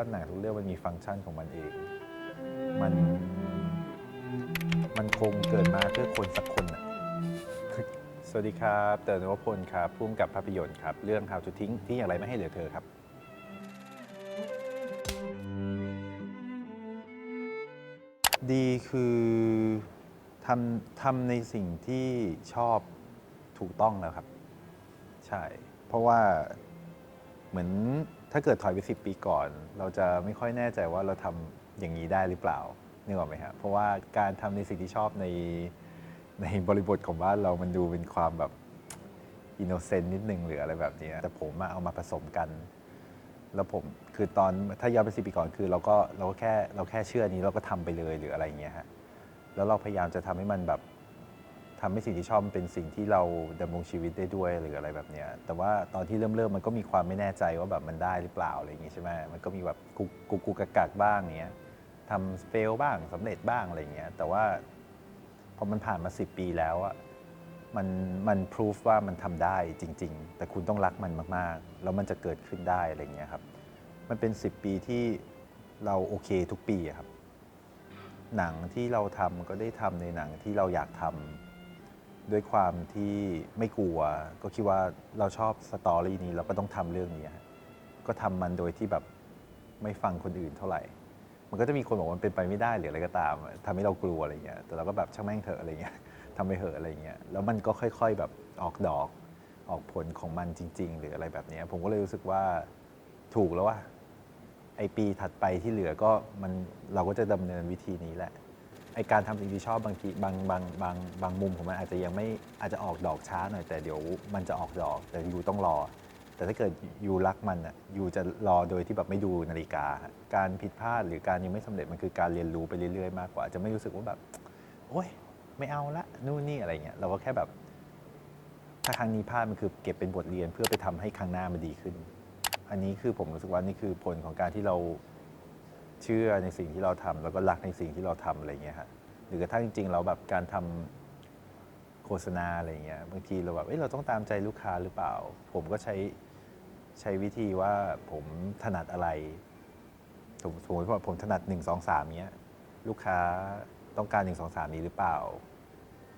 ว่าหนังทุกเรื่องมันมีฟังก์ชันของมันเอง มันมันคงเกิดมาเพื่อคนสักคนอะสวัสดีครับเต๋อนวพลครับพุ่มกับภาพยนตร์ครับ เรื่อง How to ทิ้งที่อย่างไรไม่ให้เหลือเธอครับ ดีคือทำทำในสิ่งที่ชอบถูกต้องแล้วครับ ใช่ เพราะว่าเหมือน ถ้าเกิดถอยไปสิปีก่อน เราจะไม่ค่อยแน่ใจว่าเราทำอย่างนี้ได้หรือเปล่านึกออกไหมครับเพราะว่าการทำในสิ่งที่ชอบในในบริบทของบ้านเรามันดูเป็นความแบบอินโนเซนต์นิดนึงหรืออะไรแบบนี้แต่ผมเอามาผสมกัน แล้วผมคือตอนถ้าย้อนไปสิปีก่อนคือเราก็เราก็แค่เราแค่เชื่อนี้เราก็ทำไปเลยหรืออะไรอย่างเงี้ยฮะแล้วเราพยายามจะทำให้มันแบบ ทำให้สิ่งที่ชอบเป็นสิ่งที่เราดำรงชีวิตได้ด้วยหรืออะไรแบบเนี้ยแต่ว่าตอนที่เริ่มเริ่มมันก็มีความไม่แน่ใจว่าแบบมันได้หรือเปล่าอะไรอย่างงี้ใช่ไหมมันก็มีแบบกุกกุกกุกกักกักบ้างเงี้ยทำเฟลบ้างสำเร็จบ้างอะไรเงี้ยแต่ว่าพอมันผ่านมา 10 ปีแล้วอะมันมันพิสูจว่ามันทำได้จริง ๆ แต่คุณต้องรักมันมากๆ แล้วมันจะเกิดขึ้นได้อะไรเงี้ยครับมันเป็น 10 ปีที่เราโอเคทุกปีครับหนังที่เราทำก็ได้ทำในหนังที่เราอยากทำ ด้วยความที่ไม่กลัว ก็คิดว่าเราชอบสตอรี่นี้เราก็ต้องทำเรื่องนี้ฮะก็ทำมันโดยที่แบบไม่ฟังคนอื่นเท่าไหร่ มันก็จะมีคนบอกว่ามันเป็นไปไม่ได้หรืออะไรก็ตามทำให้เรากลัวอะไรเงี้ยแต่เราก็แบบช่างแม่งเถอะอะไรเงี้ย ทำไปเถอะอะไรเงี้ยแล้วมันก็ค่อย ๆแบบออกดอก ออกผลของมันจริง ๆ หรืออะไรแบบเนี้ยผมก็เลยรู้สึกว่าถูกแล้วว่าไอปีถัดไปที่เหลือก็มันเราก็จะดำเนินวิธีนี้แหละ การทำสิ่งที่ชอบบางทีบางบางบางบางมุมของมันอาจจะยังไม่อาจจะออกดอกช้าหน่อยแต่เดี๋ยวมันจะออกดอกแต่ยูต้องรอ แต่ถ้าเกิดยูรักมันอะยูจะรอโดยที่แบบไม่ดูนาฬิกา การผิดพลาดหรือการยังไม่สำเร็จมันคือการเรียนรู้ไปเรื่อยๆมากกว่าจะไม่รู้สึกว่าแบบโอ๊ยไม่เอาละนู่นนี่อะไรเงี้ยเราก็แค่แบบ ถ้าครั้งนี้พลาดมันคือเก็บเป็นบทเรียนเพื่อไปทำให้ครั้งหน้ามันดีขึ้น อันนี้คือผมรู้สึกว่านี่คือผลของการที่เรา เชื่อในสิ่งที่เราทำแล้วก็รักในสิ่งที่เราทำอะไรเงี้ยฮะหรือกระทั่งจริงๆเราแบบการทำโฆษณาอะไรเงี้ยบางทีเราแบบเอ้ยเราต้องตามใจลูกค้าหรือเปล่า ผมก็ใช้ใช้วิธีว่าผมถนัดอะไรสมสมมติว่าผมถนัด1 2 3เนี้ยลูกค้าต้องการ 1 2 3 นี้หรือเปล่า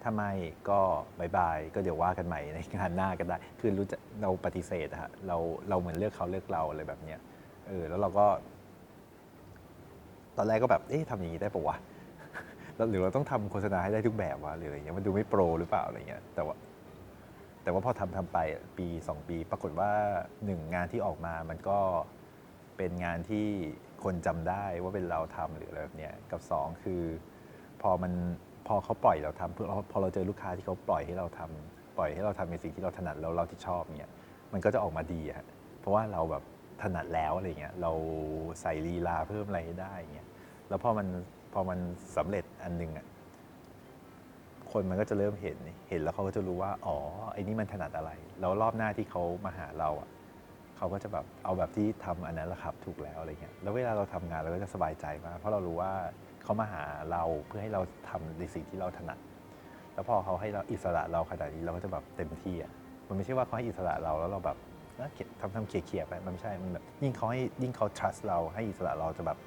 ถ้าไม่ก็บายบาย ก็เดี๋ยวว่ากันใหม่ในงานหน้าก็ได้ คือรู้จะเราปฏิเสธอะฮะเราเราเหมือนเลือกเขาเลือกเราอะไรแบบเนี้ยเออแล้วเราก็ ตอนแรกก็แบบ เอ๊ะทำอย่างนี้ได้ปะวะแล้วหรือเราต้องทำโฆษณาให้ได้ทุกแบบวะหรืออะไรเงี้ยมันดูไม่โปรหรือเปล่าอะไรเงี้ยแต่ว่า แต่ว่าพอทำทำไปปี 2 ปี ปรากฏว่าหนึ่งงานที่ออกมามันก็เป็นงานที่คนจำได้ว่าเป็นเราทำหรืออะไรแบบเนี้ยกับสองคือ พอมันพอเขาปล่อยเราทำเพื่อพอเราเจอลูกค้าที่เขาปล่อยให้เราทำปล่อยให้เราทำในสิ่งที่เราถนัดแล้วเราที่ชอบเนี่ยมันก็จะออกมาดีอะฮะเพราะว่าเราแบบ ถนัดแล้วอะไรเงี้ยเราใส่ลีลาเพิ่มอะไรให้ได้เงี้ยแล้วพอมันพอมันสำเร็จอันหนึงอะคนมันก็จะเริ่มเห็นเห็นแล้วเขาก็จะรู้ว่า อ๋อไอ้นี่มันถนัดอะไร แล้วรอบหน้าที่เขามาหาเราอะเขาก็จะแบบเอาแบบที่ทำอันนั้นแหละครับถูกแล้วอะไรเงี้ยแล้วเวลาเราทำงานเราก็จะสบายใจมากเพราะเรารู้ว่าเขามาหาเราเพื่อให้เราทำในสิ่งที่เราถนัด แล้วพอเขาให้เราอิสระเราขนาดนี้เราก็จะแบบเต็มที่อะมันไม่ใช่ว่าเขาให้อิสระเราแล้วเราแบบ เอ้อเขียนทำทำเขี่ยๆไปมันไม่ใช่มันแบบยิ่งเขาให้ยิ่งเขา trust เราให้อิสระเราจะแบบ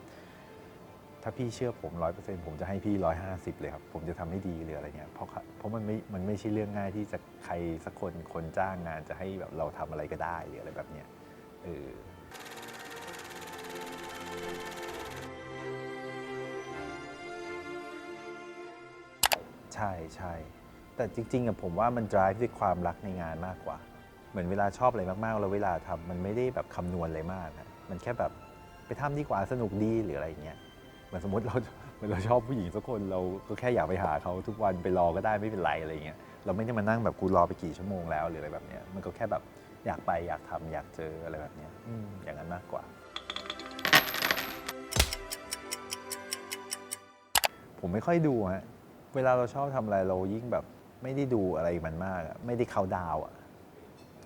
ถ้าพี่เชื่อผมร้อยเปอร์เซ็นต์ผมจะให้พี่ร้อยห้าสิบเลยครับ ผมจะทำให้ดีหรืออะไรเงี้ยเพราะเพราะมันไม่มันไม่ใช่เรื่องง่ายที่จะใครสักคนคนจ้างงานจะให้แบบเราทำอะไรก็ได้หรืออะไรแบบเนี้ยเออใช่ใช่แต่จริงๆอะผมว่ามัน drive ด้วยความรักในงานมากกว่า เหมือนเวลาชอบอะไรมากๆแล้วเวลาทำมันไม่ได้แบบคำนวณอะไรมากอะมันแค่แบบไปทำดีกว่าสนุกดีหรืออะไรอย่างเงี้ยเหมือนสมมติเราเหมือนเราชอบผู้หญิงสักคนเราก็แค่อยากไปหาเขาทุกวันไปรอก็ได้ไม่เป็นไรอะไรเงี้ยเราไม่ได้มานั่งแบบกูรอไปกี่ชั่วโมงแล้วหรืออะไรแบบเนี้ยมันก็แค่แบบอยากไปอยากทำอยากเจออะไรแบบเนี้ยอย่างนั้นมากกว่า ผมไม่ค่อยดูฮะเวลาเราชอบทำอะไรเรายิ่งแบบไม่ได้ดูอะไรมันมากไม่ได้เข้าดาวอะ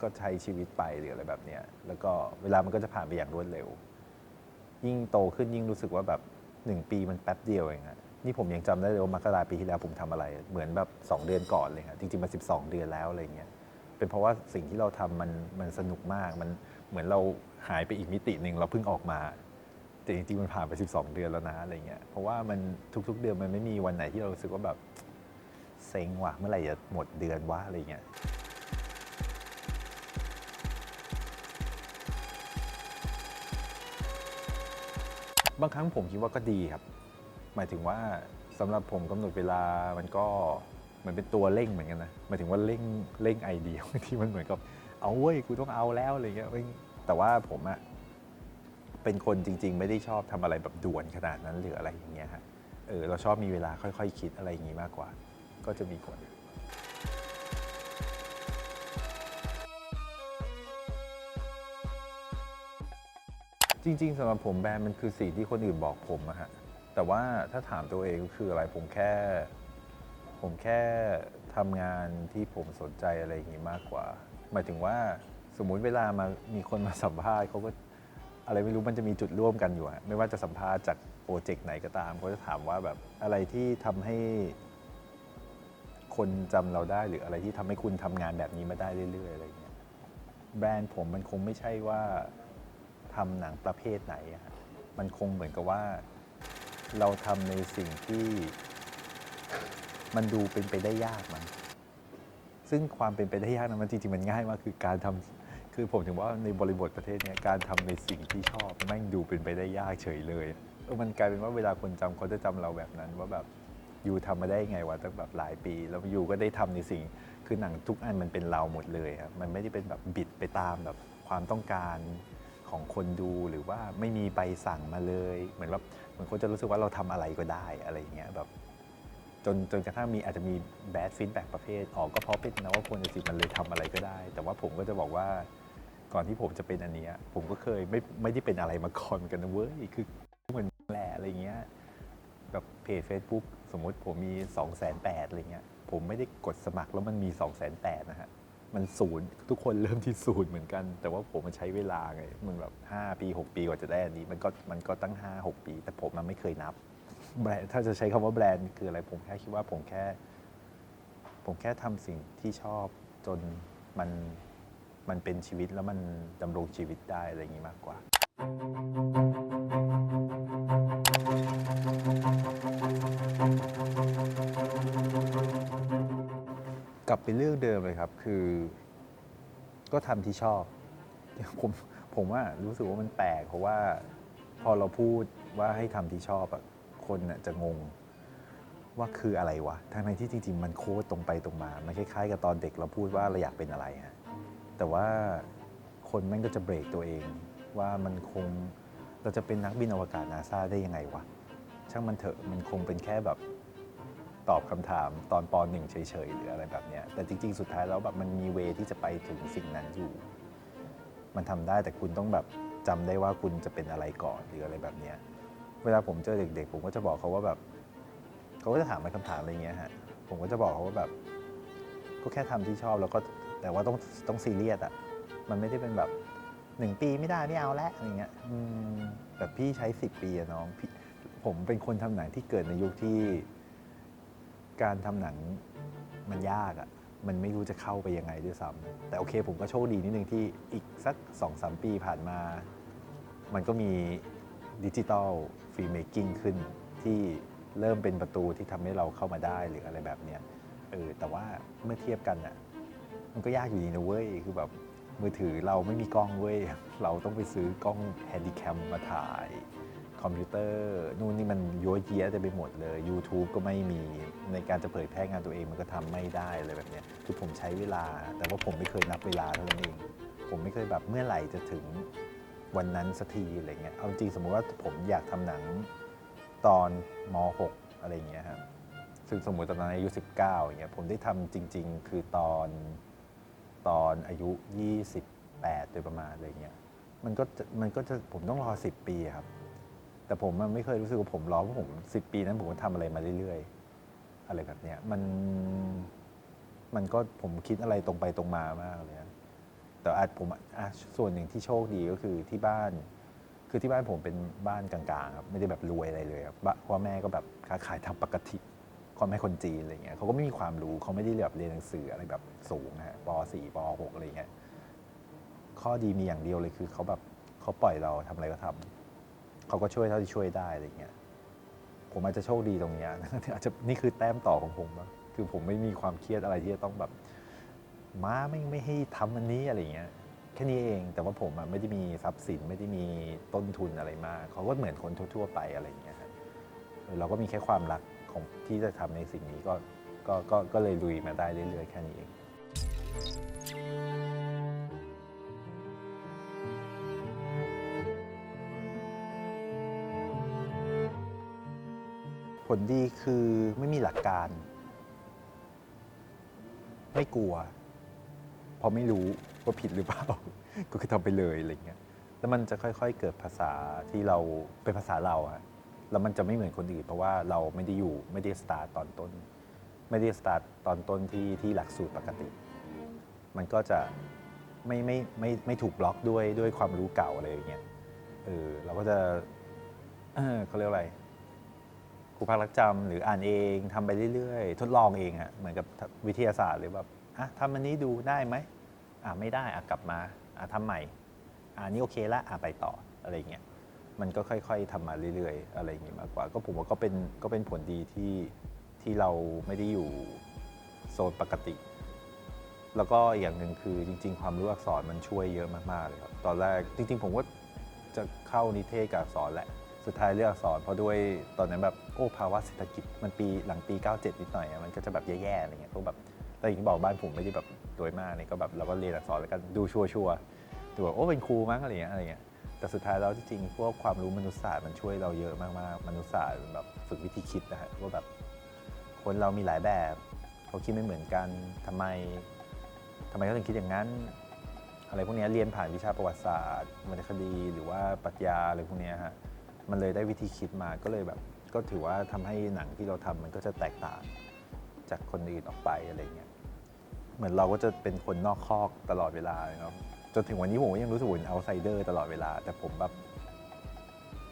ก็ใช้ชีวิตไปหรืออะไรแบบเนี้ยแล้วก็เวลามันก็จะผ่านไปอย่างรวดเร็ว ยิ่งโตขึ้นยิ่งรู้สึกว่าแบบหนึ่งปีมันแป๊บเดียวเองฮะนี่ผมยังจำได้เลยว่ามกราปีที่แล้วผมทำอะไร เหมือนแบบ 2 เดือนก่อนเลยครับจริงๆมัน12 เดือนแล้วอะไรเงี้ยเป็นเพราะว่าสิ่งที่เราทำมันมันสนุกมากมันเหมือนเราหายไปอีกมิติหนึ่งเราเพิ่งออกมาแต่จริงๆมันผ่านไป 12 เดือนแล้วนะอะไรเงี้ยเพราะว่ามันทุกๆ เดือนมันไม่มีวันไหนที่เรารู้สึกว่าแบบเซ็งว่ะเมื่อไหร่จะหมดเดือนวะอะไรเงี้ย บางครั้งผมคิดว่าก็ดีครับ หมายถึงว่าสำหรับผมกำหนดเวลามันก็เหมือนเป็นตัวเร่งเหมือนกันนะหมายถึงว่าเร่งเร่งไอเดียที่มันเหมือนกับเอาเว้ยกูต้องเอาแล้วอะไรเงี้ยแต่ว่าผมอะเป็นคนจริง ๆ ไม่ได้ชอบทำอะไรแบบด่วนขนาดนั้นหรืออะไรอย่างเงี้ยฮะเออเราชอบมีเวลาค่อย ๆ คิดอะไรอย่างงี้มากกว่า ก็จะมีผล จริง ๆสำหรับผมแบรนด์มันคือสิ่งที่คนอื่นบอกผมอะฮะแต่ว่าถ้าถามตัวเองก็คืออะไรผมแค่ ผมแค่ทำงานที่ผมสนใจอะไรอย่างงี้มากกว่า หมายถึงว่าสมมุติเวลามามีคนมาสัมภาษณ์เขาก็อะไรไม่รู้มันจะมีจุดร่วมกันอยู่อะไม่ว่าจะสัมภาษณ์จากโปรเจกต์ไหนก็ตามเขาจะถามว่าแบบอะไรที่ทำให้ คนจำเราได้หรืออะไรที่ทำให้คุณทำงานแบบนี้มาได้เรื่อยๆอะไรอย่างเงี้ยแบรนด์ผมมันคงไม่ใช่ว่า ทำหนังประเภทไหนอะฮะมันคงเหมือนกับว่า เราทำในสิ่งที่ มันดูเป็นไปได้ยากมันซึ่งความเป็นไปได้ยากนั้นมันจริงๆมันง่ายมากคือการทำคือผมถึงว่าในบริบทประเทศเนี้ยการทำในสิ่งที่ชอบแม่งดูเป็นไปได้ยากเฉยเลยเออมันกลายเป็นว่าเวลาคนจำเขาจะจำเราแบบนั้นว่าแบบอยู่ทำมาได้ไงวะตั้งแบบหลายปี แล้วอยู่ก็ได้ทำในสิ่งคือหนังทุกอันมันเป็นเราหมดเลยครับมันไม่ได้เป็นแบบบิดไปตามแบบความต้องการ ของคนดูหรือว่าไม่มีใบสั่งมาเลย เหมือนแบบเหมือนคนจะรู้สึกว่าเราทำอะไรก็ได้อะไรอย่างเงี้ยแบบจนจนกระทั่งมีอาจจะมีแบดฟีดแบ็กประเภทออกก็เพราะเป็นนะว่าคนสิมันเลยทำอะไรก็ได้ แต่ว่าผมก็จะบอกว่าก่อนที่ผมจะเป็นอันเนี้ยผมก็เคยไม่ไม่ได้เป็นอะไรมาก่อนเหมือนกันนะเว้ยคือเหมือนแหละอะไรเงี้ยแบบเพจ Facebook สมมติผมมี 2 8 0 0 0อะไรเงี้ยผมไม่ได้กดสมัครแล้วมันมี 2 8 0 0 0นะฮะ มันศูนย์ทุกคนเริ่มที่ศูนย์เหมือนกัน แต่ว่าผมมันใช้เวลาไงมันแบบ 5 ปี 6 ปีกว่าจะได้อันนี้มันก็มันก็ตั้ง 5 6 ปี แต่ผมมันไม่เคยนับแบรนด์ถ้าจะใช้คำว่าแบรนด์คืออะไร ผมแค่คิดว่าผมแค่ ผมแค่ทำสิ่งที่ชอบจนมันมันเป็นชีวิตแล้วมันดำรงชีวิตได้อะไรอย่างนี้มากกว่า กลับไปเรื่องเดิมเลยครับ คือ ก็ทำที่ชอบ ผมผมว่ารู้สึกว่ามันแปลกเพราะว่า พอเราพูดว่าให้ทำที่ชอบอะคนน่ะจะงงว่าคืออะไรวะทั้งๆที่จริงๆ มันโค้ดตรงไปตรงมา มันคล้ายๆ กับตอนเด็กเราพูดว่าเราอยากเป็นอะไรฮะแต่ว่าคนแม่งก็จะเบรกตัวเอง ว่ามันคงเราจะเป็นนักบินอวกาศนาซาได้ยังไงวะช่างมันเถอะมันคงเป็นแค่แบบ ตอบคำถามตอนปหนึ่งเฉยๆ หรืออะไรแบบเนี้ยแต่จริง ๆ สุดท้ายแล้วแบบมันมีเวที่จะไปถึงสิ่งนั้นอยู่ มันทำได้แต่คุณต้องแบบจำได้ว่าคุณจะเป็นอะไรก่อนหรืออะไรแบบเนี้ยเวลาผมเจอเด็กๆ ผมก็จะบอกเขาว่าแบบเขาก็จะถามมาคำถามอะไรเงี้ยฮะผมก็จะบอกเขาว่าแบบ ก็แค่ทำที่ชอบแล้วก็แต่ว่าต้องต้องซีเรียสอะมันไม่ได้เป็นแบบหนึ่งปีไม่ได้ไม่เอาแล้วอะไรเงี้ยแบบพี่ใช้สิบปีอะน้องผมเป็นคนทำหนังที่เกิดในยุคที่ การทำหนังมันยากอะ่ะ มันไม่รู้จะเข้าไปยังไงด้วยซ้ำแต่โอเคผมก็โชคดีนิดนึงที่อีกสัก2อสปีผ่านมา มันก็มีดิจิตอลฟรีเมคกิ้งขึ้นที่เริ่มเป็นประตูที่ทำให้เราเข้ามาได้หรืออะไรแบบเนี้ยเออแต่ว่าเมื่อเทียบกันอะ มันก็ยากอยู่ดีนะเว้ย คือแบบมือถือเราไม่มีกล้องเว้ย เราต้องไปซื้อกล้องแฮนดิแคมมาถ่าย คอมพิวเตอร์ นู่นนี่มันโยเยะเต็มไปหมดเลย YouTube ก็ไม่มีในการจะเผยแพร่งานตัวเองมันก็ทำไม่ได้เลยแบบเนี้ยคือผมใช้เวลา แต่ว่าผมไม่เคยนับเวลาเท่านั้นเอง ผมไม่เคยแบบเมื่อไหร่จะถึงวันนั้นสักทีอะไรเงี้ยเอาจริงสมมุติว่าผมอยากทำหนังตอนม .6 อะไรเงี้ยครับซึ่งสมมติตอนนั้นอายุ 19อย่างเงี้ยผมได้ทำจริง ๆ คือตอนตอนอายุ 28 โดยประมาณอะไรเงี้ยมันก็มันก็จะผมต้องรอ 10 ปีครับ แต่ผมอะไม่เคยรู้สึกว่าผมร้องเพราะผมสิปีนั้นผมก็ทำอะไรมาเรื่อยๆ อะไรแบบเนี้ยมันมันก็ผมคิดอะไรตรงไปตรงมามากเลยนะแต่อาจผมอะส่วนหนึ่งที่โชคดีก็คือที่บ้าน คือที่บ้านผมเป็นบ้านกลางๆครับไม่ได้แบบรวยอะไรเลยครับบ้านพ่อแม่ก็แบบค้าขายทำปกติพ่อแม่คนจีนอะไรเงี้ยเขาก็ไม่มีความรู้เขาไม่ได้แบบเรียนหนังสืออะไรแบบสูงนะฮะป .4 ป .6 อะไรเงี้ยข้อดีมีอย่างเดียวเลยคือเขาแบบเขาปล่อยเราทำอะไรก็ทำ เขาก็ช่วยเท่าที่ช่วยได้อะไรเงี้ยผมอาจจะโชคดีตรงเนี้ยอาจจะนี่คือแต้มต่อของผมอะคือผมไม่มีความเครียดอะไรที่จะต้องแบบม้าไม่ไม่ให้ทำอันนี้อะไรเงี้ยแค่นี้เองแต่ว่าผมไม่ได้มีทรัพย์สินไม่ได้มีต้นทุนอะไรมากเขาก็เหมือนคนทั่ว ๆ ไปอะไรเงี้ยเราก็มีแค่ความรักของที่จะทำในสิ่งนี้ก็ก็ก็ก็เลยลุยมาได้เรื่อยๆแค่นี้เอง ผลดีคือไม่มีหลักการ ไม่กลัวเพราะไม่รู้ว่าผิดหรือเปล่า ก็คือทำไปเลยอะไรเงี้ยแล้วมันจะค่อยๆ เกิดภาษาที่เราเป็นภาษาเราอะแล้วมันจะไม่เหมือนคนอื่น เพราะว่าเราไม่ได้อยู่ไม่ได้สตาร์ตตอนต้น ไม่ได้สตาร์ตตอนต้นที่ที่หลักสูตรปกติ มันก็จะไม่ไม่ไม่ไม่ถูกบล็อกด้วยด้วยความรู้เก่าอะไรอย่างเงี้ยเออเราก็จะเออเขาเรียกอะไร ครูพักรักจำหรืออ่านเองทำไปเรื่อยๆ ทดลองเองอะเหมือนกับวิทยาศาสตร์หรือแบบอะทำอันนี้ดูได้ไหมอะไม่ได้อะกลับมาอะทำใหม่อะนนี้โอเคละอะไปต่ออะไรเงี้ยมันก็ค่อยๆทำมาเรื่อยๆ อะไรอย่างงี้มากกว่า ก็ผมว่าก็เป็นก็เป็นผลดีที่ที่เราไม่ได้อยู่โซนปกติ แล้วก็อย่างหนึ่งคือจริง ๆ ความรู้อักษรมันช่วยเยอะมากๆเลยครับตอนแรกจริง ๆ ผมว่าจะเข้านิเทศกับอักษรแหละ สุดท้ายเลือกอักษรเพราะด้วยตอนนั้นแบบโอ้ภาวะเศรษฐกิจมันปีหลังปี 97 นิดหน่อยอะมันก็จะแบบแย่ๆอะไรเงี้ยก็แบบแต่อย่างที่บอกบ้านผมไม่ได้แบบรวยมากเนี่ยก็แบบเราก็เรียนอักษรแล้วกันดูชัวร์ๆดูแบบโอ้เป็นครูมั้งอะไรเงี้ยอะไรเงี้ยแต่สุดท้ายแล้วจริงๆพวกความรู้มนุษยศาสตร์มันช่วยเราเยอะมากๆมนุษยศาสตร์แบบฝึกวิธีคิดนะฮะว่าแบบคนเรามีหลายแบบเขาคิดไม่เหมือนกันทำไมทำไมเขาถึงคิดอย่างนั้น อะไรพวกเนี้ยเรียนผ่านวิชาประวัติศาสตร์วรรณคดีหรือว่าปรัชญาอะไรพวกเนี้ยฮะ มันเลยได้วิธีคิดมาก็เลยแบบก็ถือว่าทำให้หนังที่เราทำมันก็จะแตกต่างจากคนอื่นออกไปอะไรเงี้ยเหมือนเราก็จะเป็นคนนอกคอกตลอดเวลาเนาะจนถึงวันนี้ผมยังรู้สึกเป็นเอาไซเดอร์ตลอดเวลา แต่ผมแบบ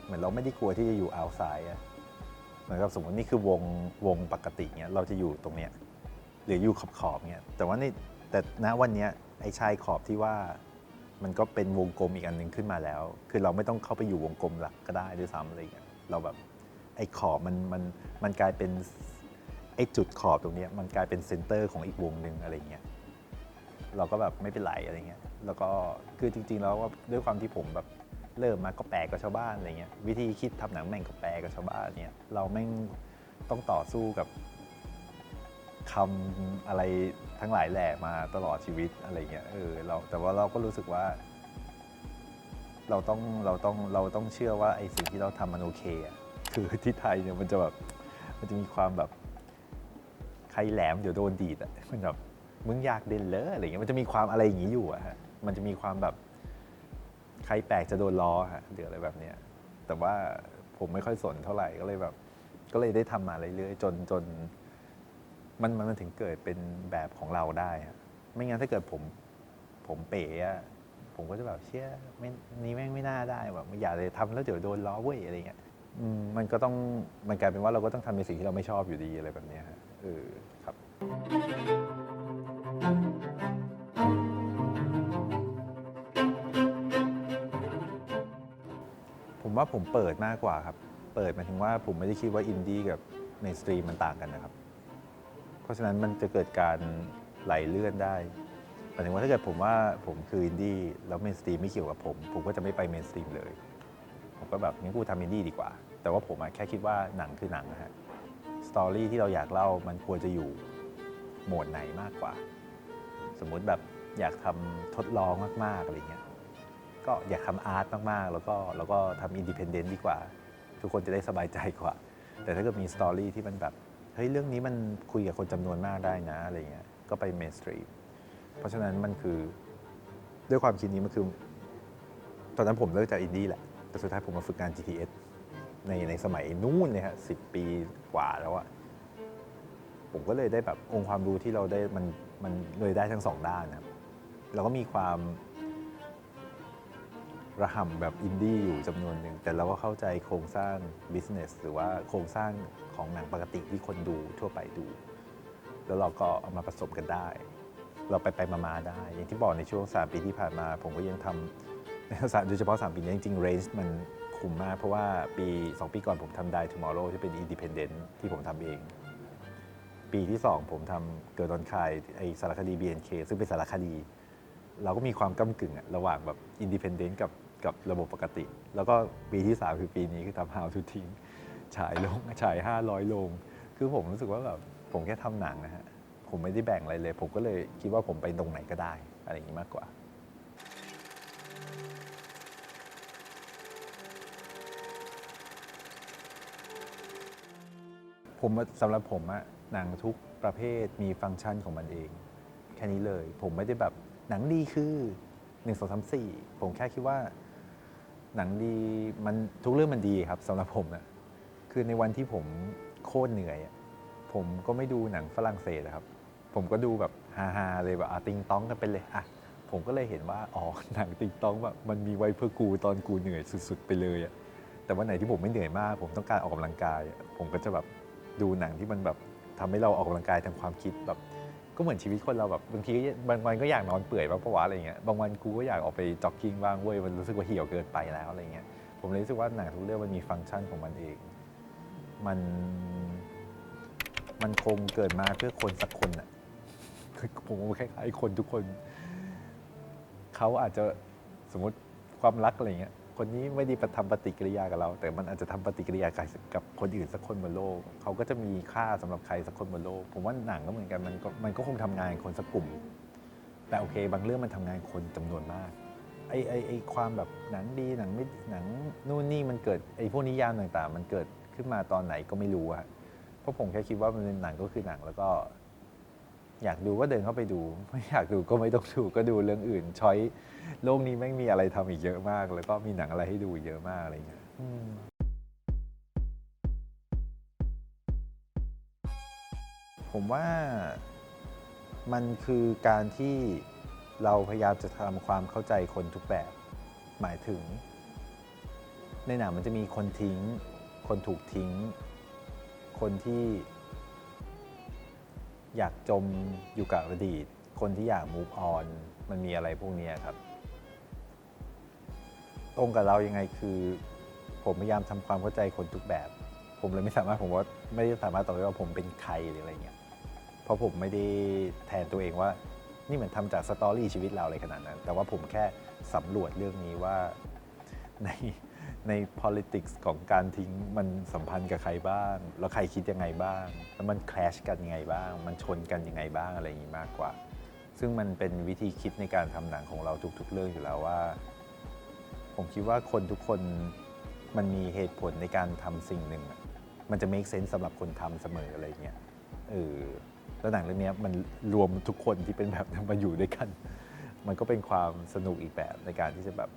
เหมือนเราไม่ได้กลัวที่จะอยู่เอาไซด์อะเหมือนกับสมมตินี่คือวงวงปกติเนี้ยเราจะอยู่ตรงเนี้ยหรืออยู่ขอบขอบๆเนี้ยแต่ว่าในแต่ณวันเนี้ยไอ้ชายขอบที่ว่า มันก็เป็นวงกลมอีกอันหนึ่งขึ้นมาแล้ว คือเราไม่ต้องเข้าไปอยู่วงกลมหลักก็ได้ด้วยซ้ำอะไรอย่างเงี้ยเราแบบไอ้ขอบมันมันมันกลายเป็นไอ้จุดขอบตรงเนี้ยมันกลายเป็นเซนเตอร์ของอีกวงหนึ่งอะไรเงี้ยเราก็แบบไม่เป็นไรอะไรเงี้ยแล้วก็คือจริงๆแล้วว่าด้วยความที่ผมแบบเริ่มมาก็แปลกกับชาวบ้านอะไรเงี้ยวิธีคิดทำหนังแม่งก็แปลกกับชาวบ้านเนี่ยเราแม่งต้องต่อสู้กับ คำอะไรทั้งหลายแหล่มาตลอดชีวิตอะไรเงี้ยเออเราแต่ว่าเราก็รู้สึกว่า เราต้องเราต้องเราต้องเชื่อว่าไอ้สิ่งที่เราทำมันโอเคอะคือที่ไทยเนี่ยมันจะแบบมันจะมีความแบบใครแหลมเดี๋ยวโดนดีดอะมันแบบมึงอยากเด่นเลยอะไรเงี้ยมันจะมีความอะไรอย่างนี้อยู่อะฮะมันจะมีความแบบใครแปลกจะโดนล้อฮะหรืออะไรแบบเนี้ยแต่ว่าผมไม่ค่อยสนเท่าไหร่ก็เลยแบบ ก็เลยได้ทำมาเรื่อยๆจนจน มันมันถึงเกิดเป็นแบบของเราได้ไม่งั้นถ้าเกิดผมผมเป๋อะผมก็จะแบบเชื่อไม่นี่แม่งไม่น่าได้แบบไม่อยากเลยทำแล้วเดี๋ยวโดนล้อเว้ยอะไรเงี้ยมันก็ต้องมันกลายเป็นว่าเราก็ต้องทำในสิ่งที่เราไม่ชอบอยู่ดีอะไรแบบนี้ฮะเออครับ ผมว่าผมเปิดมากกว่าครับ เปิดหมายถึงว่าผมไม่ได้คิดว่าอินดี้กับเมนสตรีมมันต่างกันนะครับ เพราะฉะนั้นมันจะเกิดการไหลเลื่อนได้หมายถึงว่าถ้าเกิดผมว่าผมคืออินดี้แล้วเมนสตรีมไม่เกี่ยวกับผม ผมก็จะไม่ไปเมนสตรีมเลย ผมก็แบบงั้นกูทำอินดี้ดีกว่า แต่ว่าผมอะแค่คิดว่าหนังคือหนังนะฮะสตอรี่ที่เราอยากเล่ามันควรจะอยู่โหมดไหนมากกว่า สมมุติแบบอยากทำทดลองมากๆอะไรเงี้ยก็อยากทำอาร์ตมากๆ แล้วก็แล้วก็ทำอินดิเพนเดนต์ดีกว่า ทุกคนจะได้สบายใจกว่า แต่ถ้าเกิดมีสตอรี่ที่มันแบบ เฮ้ยเรื่องนี้มันคุยกับคนจำนวนมากได้นะอะไรเงี้ยก็ไปเมนสตรีมเพราะฉะนั้นมันคือด้วยความคิดนี้มันคือ ตอนนั้นผมเลิกจากอินดี้แหละ แต่สุดท้ายผมมาฝึกงาน GTS ในในสมัยนู้นเนี่ยฮะสิปีกว่าแล้วอะผมก็เลยได้แบบองค์ความรู้ที่เราได้มันมันเลยได้ทั้งสองด้านนะครับเราก็มีความ ระห่ำแบบอินดี้อยู่จำนวนหนึ่ง แต่เราก็เข้าใจโครงสร้าง business หรือว่าโครงสร้างของหนังปกติที่คนดูทั่วไปดู แล้วเราก็เอามาผสมกันได้ เราไปไปมามาได้ อย่างที่บอกในช่วง 3 ปีที่ผ่านมา ผมก็ยังทำในสามโดยเฉพาะ 3 ปีนี้จริงๆ range มันคุ้มมาก เพราะว่าปี 2 ปีก่อนผมทำ Die Tomorrow ที่เป็น Independent ที่ผมทำเอง ปีที่ 2 ผมทำเกิดตอนคายไอสารคดี BNK ซึ่งเป็นสารคดีเราก็มีความก้ากึ่งอะระหว่างแบบ Independent กับ กับระบบปกติ แล้วก็ปีที่ 3 คือปีนี้คือทำ How to ทิ้งฉายลงฉาย 500 ลง คือผมรู้สึกว่าแบบผมแค่ทำหนังนะฮะ ผมไม่ได้แบ่งอะไรเลย ผมก็เลยคิดว่าผมไปตรงไหนก็ได้ อะไรอย่างนี้มากกว่าผมสำหรับผมอะหนังทุกประเภทมีฟังก์ชันของมันเอง แค่นี้เลย ผมไม่ได้แบบหนังดีคือ 1 2 3 4 ผมแค่คิดว่า หนังดีมันทุกเรื่องมันดีครับสำหรับผมนะคือในวันที่ผมโคตรเหนื่อยอะผมก็ไม่ดูหนังฝรั่งเศสอะครับ ผมก็ดูแบบฮาๆเลยแบบอะติงต้องกันไปเลยอะผมก็เลยเห็นว่าอ๋อหนังติงต้องแบบมันมีไว้เพื่อกูตอนกูเหนื่อยสุด ๆ ไปเลยอะแต่วันไหนที่ผมไม่เหนื่อยมาก ผมต้องการออกกำลังกาย ผมก็จะแบบดูหนังที่มันแบบทำให้เราออกกำลังกายทางความคิดแบบ ก็เหมือนชีวิตคนเราแบบบางทีบางวันก็อยากนอนเปื่อยบ้างปะวะอะไรเงี้ยบางวันกูก็อยากออกไปจ็อกกิ้งบ้างเว้ยมันรู้สึกว่าเหี่ยวเกินไปแล้วอะไรเงี้ยผมเลยรู้สึกว่าหนังทุกเรื่องมันมีฟังก์ชันของมันเอง มันมันคงเกิดมาเพื่อคนสักคนอะผมคล้ายๆคนทุกคน เขาอาจจะสมมติความรักอะไรเงี้ย คนนี้ไม่ได้ทำปฏิกิริยากับเรา แต่มันอาจจะทำปฏิกิริยากับกับคนอื่นสักคนบนโลก เขาก็จะมีค่าสำหรับใครสักคนบนโลก ผมว่าหนังก็เหมือนกันมันก็มันก็คงทำงานคนสักกลุ่ม แต่โอเค บางเรื่องมันทำงานคนจำนวนมากไอไอไอความแบบหนังดีหนังไม่หนังนู่นนี่มันเกิดไอพวกนิยามต่างๆ มันเกิดขึ้นมาตอนไหนก็ไม่รู้อะเพราะผมแค่คิดว่ามันเป็นหนังก็คือหนังแล้วก็ อยากดูก็เดินเข้าไปดู ไม่อยากดูก็ไม่ต้องดูก็ดูเรื่องอื่นช้อยโลกนี้แม่มีอะไรทำอีกเยอะมาก แล้วก็มีหนังอะไรให้ดูเยอะมากอะไรเงี้ยผมว่ามันคือการที่เราพยายามจะทำความเข้าใจคนทุกแบบ หมายถึง ในหนังมันจะมีคนทิ้ง คนถูกทิ้ง คนที่ อยากจมอยู่กับอดีต คนที่อยาก move on มันมีอะไรพวกนี้ครับ ตรงกับเรายังไงคือ ผมพยายามทำความเข้าใจคนทุกแบบ ผมเลยไม่สามารถผมว่าไม่ได้สามารถตอบได้ว่าผมเป็นใครหรืออะไรเงี้ยเพราะผมไม่ได้แทนตัวเองว่า นี่เหมือนทำจากสตอรี่ชีวิตเราอะไรขนาดนั้น แต่ว่าผมแค่สำรวจเรื่องนี้ว่าใน ใน politics ของการทิ้งมันสัมพันธ์กับใครบ้าง แล้วใครคิดยังไงบ้าง แล้วมัน clash กันยังไงบ้าง มันชนกันยังไงบ้างอะไรอย่างนี้มากกว่า ซึ่งมันเป็นวิธีคิดในการทำหนังของเราทุก ๆ เรื่องอยู่แล้วว่า ผมคิดว่าคนทุกคนมันมีเหตุผลในการทำสิ่งหนึ่ง มันจะ make sense สำหรับคนทำเสมออะไรเงี้ยเออแล้วหนังเรื่องนี้มันรวมทุกคนที่เป็นแบบนั้นมาอยู่ด้วยกัน มันก็เป็นความสนุกอีกแบบในการที่จะแบบ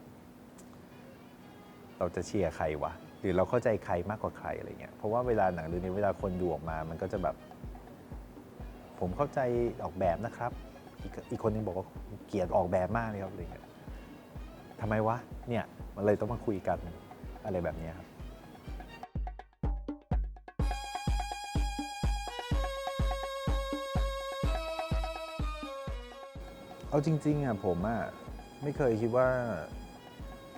เราจะเชียร์ใครวะหรือเราเข้าใจใครมากกว่าใครอะไรเงี้ยเพราะว่าเวลาหนังเรื่องนี้เวลาคนดูออกมา มันก็จะแบบ ผมเข้าใจออกแบบนะครับ อีกอีกคนนึงบอกว่าเกลียดออกแบบมากเลยครับอะไรเงี้ยทำไมวะเนี่ยมันเลยต้องมาคุยกันอะไรแบบนี้ครับเอาจริงๆอะผมอะไม่เคยคิดว่า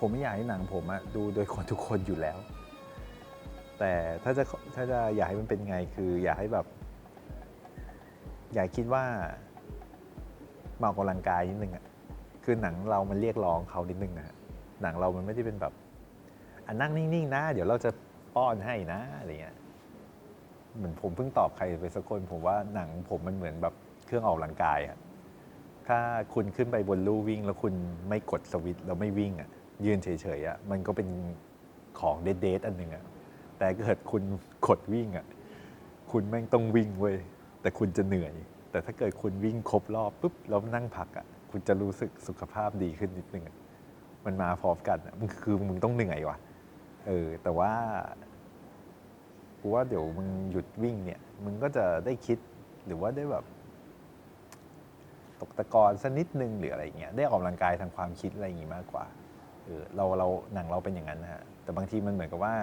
ผมไม่อยากให้หนังผมอะดูโดยคนทุกคนอยู่แล้ว แต่ถ้าจะถ้าจะอยากให้มันเป็นไงคือ อยากให้แบบ อยากคิดว่ามาออกกำลังกายนิดนึงอะคือหนังเรามันเรียกร้องเขานิดนึงนะฮะหนังเรามันไม่ได้เป็นแบบอะนั่งนิ่งๆนะ เดี๋ยวเราจะป้อนให้นะอะไรเงี้ยเหมือนผมเพิ่งตอบใครไปสักคนผมว่าหนังผมมันเหมือนแบบเครื่องออกกำลังกายอะถ้าคุณขึ้นไปบนลู่วิ่ง แล้วคุณไม่กดสวิตช์แล้วไม่วิ่งอะ ยืนเฉยๆอะมันก็เป็นของเดทๆอันหนึ่งอะแต่เกิดคุณกดวิ่งอะคุณแม่งต้องวิ่งเว้ยแต่คุณจะเหนื่อย แต่ถ้าเกิดคุณวิ่งครบรอบปุ๊บแล้วนั่งพักอะคุณจะรู้สึกสุขภาพดีขึ้นนิดนึงมันมาพร้อมกันอะมึงคือมึงต้องเหนื่อยว่ะเออแต่ว่ากูว่าเดี๋ยวมึงหยุดวิ่งเนี่ยมึงก็จะได้คิดหรือว่าได้แบบ ตกตะกอนสักนิดนึงหรืออะไรเงี้ยได้ออกกำลังกายทางความคิดอะไรอย่างงี้มากกว่า เออเราเราหนังเราเป็นอย่างนั้นนะฮะแต่บางทีมันเหมือนกับว่า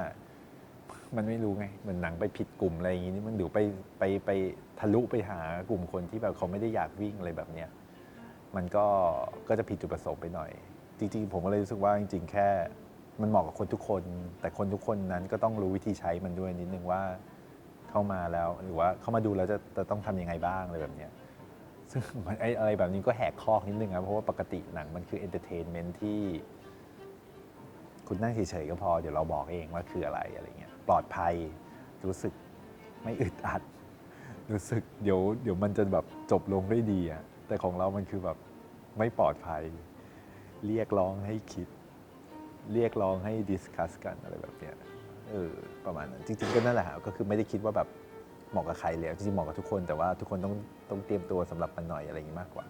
มันไม่รู้ไงเหมือนหนังไปผิดกลุ่มอะไรอย่างงี้นี่มันเดี๋ยวไปไปไปทะลุไปหากลุ่มคนที่แบบเขาไม่ได้อยากวิ่งอะไรแบบเนี้ยมันก็ก็จะผิดจุดประสงค์ไปหน่อย จริงๆ ผมก็เลยรู้สึกว่าจริง ๆ แค่มันเหมาะกับคนทุกคน แต่คนทุกคนนั้นก็ต้องรู้วิธีใช้มันด้วยนิดนึงว่าเข้ามาแล้ว หรือว่าเข้ามาดูแล้วจะจะต้องทำยังไงบ้างอะไรแบบเนี้ยซึ่งไอ้อะไรแบบนี้ก็แหกคอกนิดนึงครับเพราะว่าปกติหนังมันคือเอนเตอร์เทนเมนต์ที่ คุณนั่งเฉยๆก็พอเดี๋ยวเราบอกเองว่าคืออะไรอะไรเงี้ยปลอดภัยรู้สึกไม่อึดอัด รู้สึกเดี๋ยวเดี๋ยวมันจะแบบจบลงด้วยดีอะแต่ของเรามันคือแบบไม่ปลอดภัย เรียกร้องให้คิด เรียกร้องให้ดิสคัสกันอะไรแบบเนี้ยเออประมาณนั้นจริงๆก็นั่นแหละก็คือไม่ได้คิดว่าแบบเหมาะกับใครแล้วจริงๆเหมาะกับทุกคนแต่ว่าทุกคนต้องต้องเตรียมตัวสำหรับมันหน่อยอะไรอย่างนี้มากกว่า